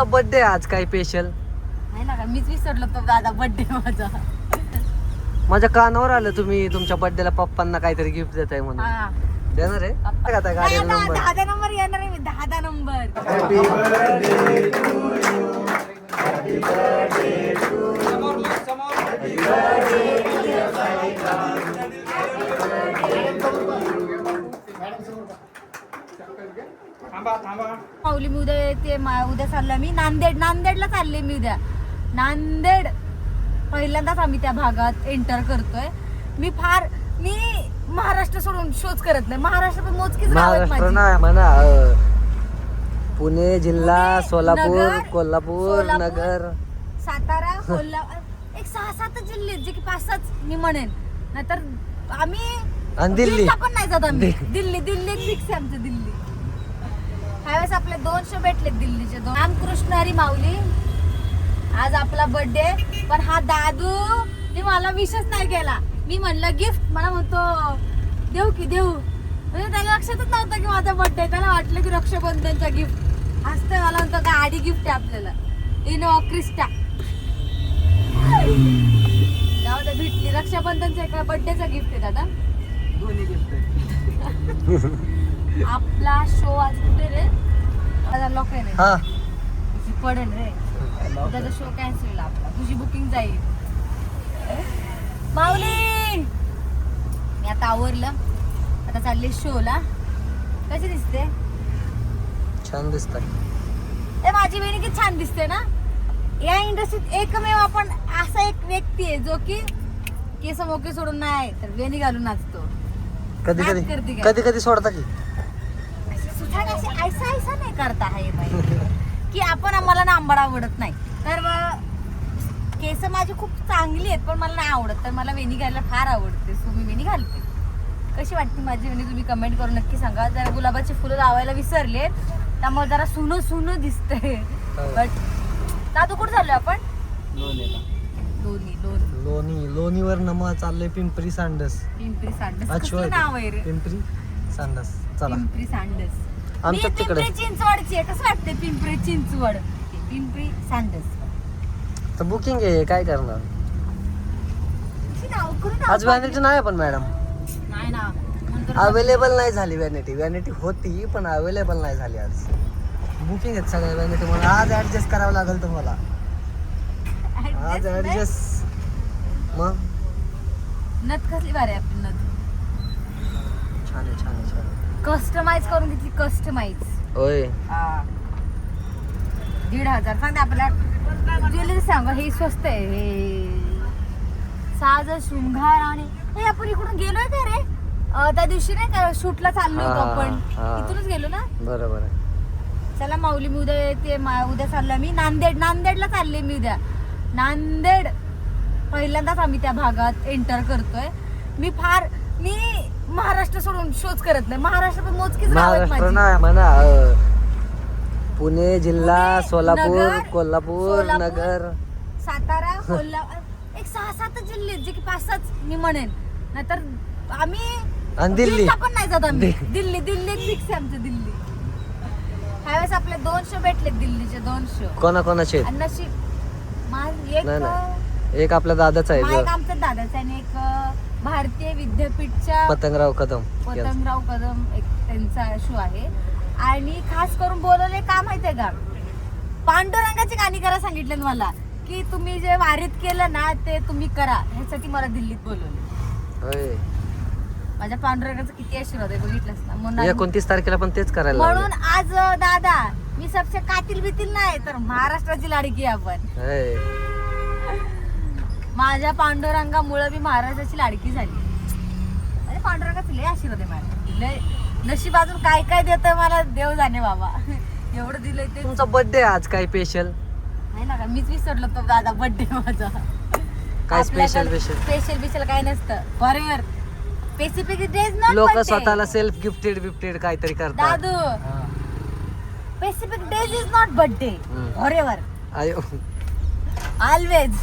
तुमचा बर्थडे आज काय स्पेशल नाही ना का मीच विसरलो तो दादा बर्थडे माझा. माझ्या कानावर आलं तुम्ही तुमच्या बर्थडेला पप्पांना काहीतरी गिफ्ट देताय म्हणून. हा. देणार आहे? पप्पा- काय आता नाही, गाडीला आता नंबर दहा दहा नंबर येणार आहे मी दहा दहा नंबर पावली मी उद्या येते मा- उद्या चालला मी नांदेड नांदेडला चालले मी उद्या नांदेड पहिल्यांदाच आम्ही त्या भागात एंटर करतोय मी फार मी महाराष्ट्र सोडून शोच करत नाही महाराष्ट्रात मोजकीच गाव आहेत महाराष्ट्र माझी. ना म्हणा पुणे जिल्हा पुणे, सोलापूर कोल्हापूर नगर सातारा कोल्हापूर एक सहा सात जिल्हे जे की पाच सात मी म्हणेन नाहीतर आम्ही दिल्ली. दिल्लीला पण नाही जात आम्ही दिल्ली. दिल्ली दिल्ली फिक्स आहे आमचं दिल्ली ह्यावेळेस आपले दोन शो भेटले दिल्लीचे. दोन. रामकृष्ण हरी माऊली. आज आपला बर्थडे पण हा दादू मी मला विशच नाही केला मी म्हणलं गिफ्ट मला म्हणतो देऊ की देऊ. म्हणजे त्याला लक्षातच नव्हतं की माझा बर्थडे त्याला वाटलं की रक्षाबंधनचा गिफ्ट असतं मला म्हणतो गाडी गिफ्ट आहे आपल्याला. Innova Crysta. जाऊ दे भेटली. रक्षाबंधनचा एका बर्थडेचा गिफ्ट आहे दादा. गिफ्ट आपला शो आज कुठे रे? आता लॉक आहे रे. हा. तुझी पडेल रे. उद्याचा शो कॅन्सल होईल आपला. तुझी बुकिंग जाईल. माऊली! मी आता आवरलं. आता चालले शोला कशी दिसते? छान दिसतात ए माझी बहिणी किती छान दिसते ना. या इंडस्ट्रीत एकमेव आपण असा एक व्यक्ती आहे जो की केस मोके सोडून नाही तर वेणी घालून नाचतो. कधी कधी काय? कधी कधी सोडता की. असे सुद्धा असे ऐसा ऐसा नाही करता आहे बाई. की आपण आम्हाला ना आंबड आवडत नाही. तर मग केस माझी खूप चांगली आहेत पण मला नाही आवडत. तर मला वेणी घालायला फार आवडते. सो मी वेणी घालते. कशी वाटते माझी वेणी? तुम्ही कमेंट करून नक्की सांगा. जरा गुलाबाची फुलं लावायला विसरले त्यामुळे जरा सुनं सुनं दिसते बट दादू कुठं चाललोय आपण? लोणी लोणी. लोणी. लोणीवर नमा चाललंय पिंपरी सांडस. पिंपरी सांडस. अच्छा. कसलं नाव आहे रे? पिंपरी सांडस. चला. पिंपरी सांडस. आमच्या मी तिकडे. पिंपरी चिंचवडची आहे. कसं वाटते पिंपरी चिंचवड? पिंपरी सांडस. तर बुकिंग आहे. काय करणार? नाव करू आज. व्हॅनिटी नाही पण मॅडम नाही ना. नंतर अवेलेबल नाही झाली व्हॅनिटी व्हॅनिटी होती पण अवेलेबल नाही झाली आज. बुकिंग आहेत सगळ्या व्हॅनिटी मला आज ऍडजस्ट करावं लागेल तुम्हाला. आज. ऍडजस्ट मग? नथ कसली भारी आहे आपली नथ. छान आहे छान आहे छान आहे. कस्टमाइज करून घेतली कस्टमाइज होय. दीड हजार. सांगते आपल्याला. ज्वेलरी सांगा हे स्वस्त आहे हे. साज शृंगार आणि हे आपण इकडून गेलोय का रे? अं, त्या दिवशी नाही का शूटला चाललो होतो हा, आपण. हा. इथूनच गेलो ना? बरोबर आहे. चला माऊली मी उद्या येते मा- उद्या चालला मी. नांदेड नांदेडला चालले मी उद्या. नांदेड. पहिल्यांदाच आम्ही त्या भागात एंटर करतोय मी फार मी महाराष्ट्र सोडून शोच करत नाही महाराष्ट्रात मोजकीच गाव आहेत महाराष्ट्र माझी. ना म्हणा अं, पुणे जिल्हा पुणे, सोलापूर नगर, कोल्हापूर सोलापूर, नगर सातारा कोल्हापूर एक सहा सात जिल्हे आहेत, जे की पाच सात मी म्हणेन नाहीतर आम्ही दिल्ली. दिल्लीला पण नाही जात आम्ही दिल्ली. दिल्ली फिक्स आहे आमचं दिल्ली ह्यावेळेस आपले दोन शो भेटले दिल्लीचे दोन शो कोणा कोणाचे आणि नशीब माझ एक नाही, नाही. एक आपल्या दादाचा हा एक आहे आमचा दादाचा आणि एक अं, भारतीय विद्यापीठच्या पतंगराव कदम. पतंगराव कदम एक त्यांचा शो आहे. आणि खास करून बोलवले का माहितीये का? पांडुरंगाची गाणी करा सांगितलं मला. की तुम्ही जे वारीत केलं ना ते तुम्ही करा. ह्यासाठी मला दिल्लीत बोलवलं. होय. माझ्या पांडुरंगाचा किती आशीर्वाद आहे बघितलंस ना? म्हणून एकोणतीस तारखेला पण तेच करायला म्हणून लावलंय. आज अं, दादा मी सबसे कातील बितील नाही तर महाराष्ट्राची लाडकी आहे आपण. होय. माझ्या पांडुरंगामुळे मी महाराष्ट्राची लाडकी झाली. म्हणजे पांडुरंगाच लय आशीर्वाद आहे माझ्या लय नशीब अजून काय काय देतोय मला देव जाणे बाबा. एवढं दिलंय ते. तुमचा बर्थडे आज काय स्पेशल नाही ना का मीच विसरलो तो दादा बर्थडे माझा. काय बिशल? स्पेशल बिशल काय नसतं. बरोबर. स्पेसिफिक डेज नॉट लोक स्वतःला सेल्फ गिफ्टेड बिफ्टेड काहीतरी करतात. दादू. Specific days is not birthday. Forever आयो. ऑलवेज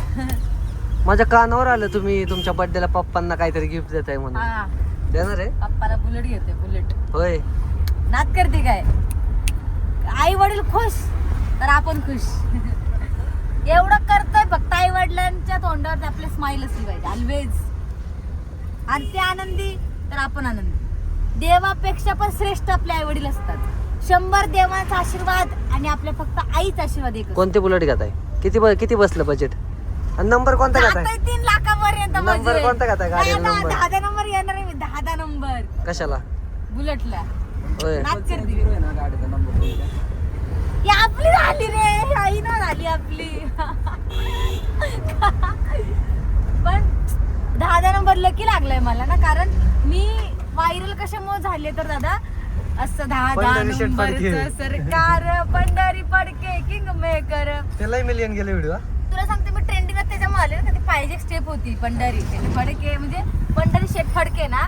माझ्या कानावर आलं तुम्ही तुमच्या बर्थडेला पप्पांना काहीतरी गिफ्ट देताय म्हणून. हा. देणार आहे? पप्पाला बुलेट घेते बुलेट होय. नात करते काय? आई वडील खुश तर आपण खुश. एवढं करतोय फक्त आई वडिलांच्या तोंडावर आपले स्माईल असली पाहिजे ऑलवेज आणि ते आनंदी तर आपण आनंदी. देवापेक्षा पण श्रेष्ठ आपले आई वडील असतात. शंभर देवांचा आशीर्वाद आणि आपल्या फक्त आईचा आशीर्वाद एक असतो. कोणते बुलेट घेत आहे किती ब- किती बसलं बजेट आणि नंबर कोणता घेत आहे तीन लाखापर्यंत नंबर budget. कोणता घेताय? गाडीला दहा- नंबर? दहा दहा नंबर येणार आहे मी दहा दहा नंबर. कशाला? बुलेटला. होय. नाच करते ही आपली झाली रे. आई ना झाली आपली. पण दहा दहा नंबर लकी लागलाय मला ना कारण मी व्हायरल कशामुळे झाले तर दादा? असं दहा दहा पंढरी शेठ फडके. नंबरचं सरकार पंढरी पडके किंग मेकर. त्यालाही मिलियन गेले व्हिडिओ तुला सांगते आले ना ते पाहिजे स्टेप होती पंढरी. म्हणजे फडके म्हणजे पंढरी शेठ फडके ना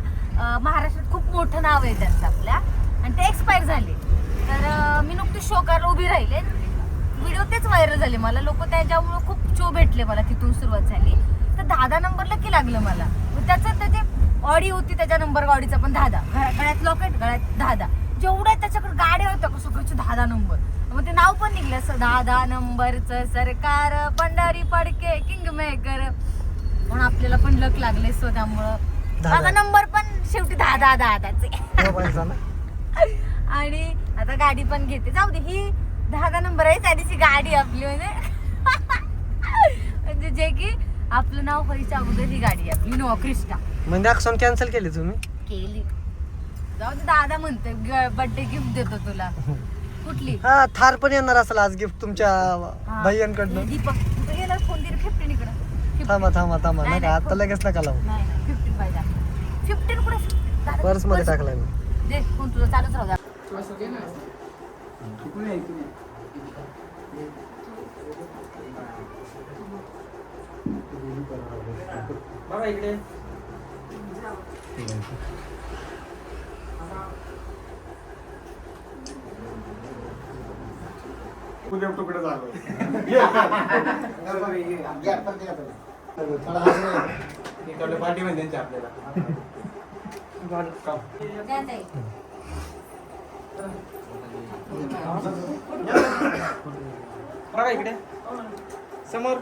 महाराष्ट्रात खूप मोठं नाव आहे त्यांचं आपल्या. आणि ते एक्सपायर झाले. तर मी नुकती शो उभी राहिले. व्हिडिओ तेच व्हायरल झाले मला. लोक त्याच्यामुळे खूप चो भेटले मला तिथून सुरुवात झाली. तर दहा नंबरला की लागलं मला. मग त्याचं त्याचे ऑडी होती त्याच्या नंबर गाडीचा पण दादा. गळ्यात लॉकेट गळ्यात दहा जेवढ्या त्याच्याकडे गाड्या होत्या सगळ्याचे दहा नंबर मग ते नाव पण निघलं असं. दहा दहा नंबरचं सरकार पंढरी पडके किंग मेकर म्हणून आपल्याला पण लक लागले सो त्यामुळं दहा माझा. नंबर पण शेवटी दहा दहा दहा दहाचे ना आणि आता गाडी पण घेते. जाऊ दे ही दहा दहा नंबर आहे त्याची गाडी आपली म्हणजे म्हणजे जे की आपलं नाव व्हायच्या अगोदर ही गाडी आपली नोवा क्रिस्टा म्हणजे अक्षण कॅन्सल केली तुम्ही? केली. जाऊ दे दादा म्हणते बर्थडे गिफ्ट देतो तुला. कुठली? हा थार पण येणार असेल आज गिफ्ट तुमच्या. भैयांकडनं दीपक कुठे गेला फोन दे फिफ्टीन इकडं. थांबा थांबा थांबा. नाही, नका नाही. आता लगेच नका लावू. नाही नाही फिफ्टीन पाहिजे फिफ्टीन कुठे पर्स. मध्ये टाकलाय मी. दे फोन तुझा? चालूच राहू द्या. बघा इकडे. उद्या तुकडे झालो. पाठी म्हणजे त्यांची आपल्याला. इकडे. समोर.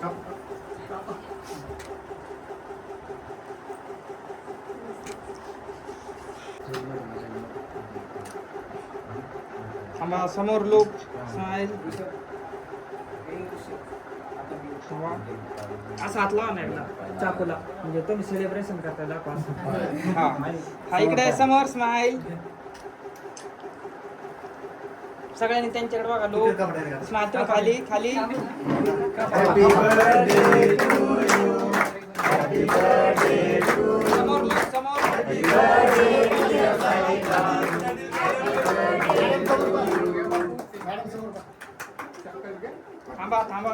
थांबा समोर लोक असं हात लावा ना एकदा. चाकूला. म्हणजे तुम्ही सेलिब्रेशन करता दाखवा. हा. इकडे समोर स्माईल सगळ्यांनी त्यांच्याकडे बघा लोक. स्माईल तुम्ही खाली खाली. समोर समोर. थांबा थांबा.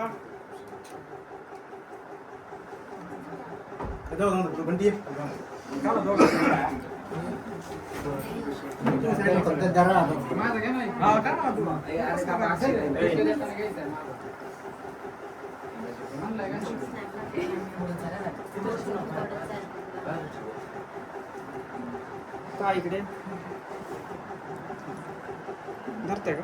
हा, का ना तू? का? इकडे? धरते का?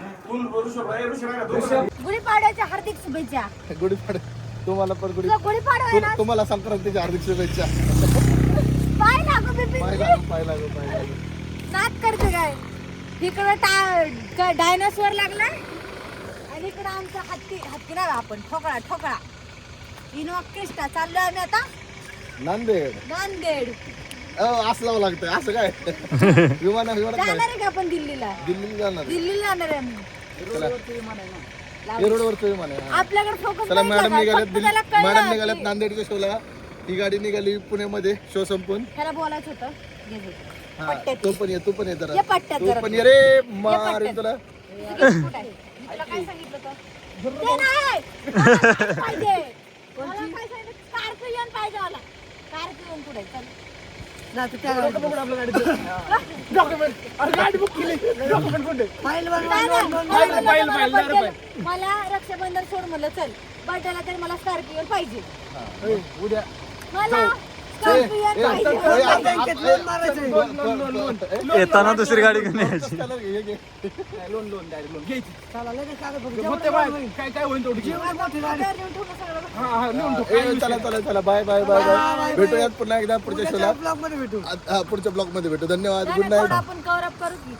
गुढीपाडव्याच्या हार्दिक शुभेच्छा. गुढीपाडा तुम्हाला पण गुढी तुला गुढीपाडवा आहे ना? तुम्हाला संक्रांतीच्या हार्दिक शुभेच्छा. पाय लागू करते काय? इकडं डायनासोर लागला. आणि इकडं आमचा हत्ती हत्ती ना आपण? ठोकळा ठोकळा. इनोवा क्रिस्टा चाललोय आम्ही आता. नांदेड. नांदेड. अ, असं लावं लागतं असं काय? विमाना विमानात जाणार नाही आहे का आपण दिल्लीला? दिल्लीला जाणार. दिल्लीला जाणार आहे आम्ही. चला. रोडवरचं विमान आहे हा. आपल्याकडे फोकस चला मॅडम निघाल्यात. दिल्ली- मॅडम निघाल्यात नांदेडच्या शोला ही गाडी निघाली पुण्यामध्ये. शो संपून. बोलायचं होतं. घे घे. हा. तो पण ये तू पण ये ये जरा पट्ट्यात तू जरा. पण. ये रे. ये मार पट्ट्यात. तुला. तुझं किती फूट आहे? मी तुला काय सांगितलं होतं? ते नाही. मला पाहिजे? मला काय सांगितलं? स्कॉर्पिओन पाहिजे मला. पुढे चल. मला पाहिलं, पाहिलं, पाहिलं. रक्षाबंधन सोड म्हणलं चल. बर्थडेला तरी मला स्कॉर्पिओन पाहिजे. उद्या. मला येताना दुसरी गाडी घेऊन यायची. लोन लोन डायरेक्ट लोन घ्यायची बाय. काय काय होईल. हा हा चला चला चला बाय बाय बाय. भेटूयात पुन्हा एकदा पुढच्या शोला हा, पुढच्या ब्लॉगमध्ये भेटू धन्यवाद गुड नाईट आपण कव्हर अप करू की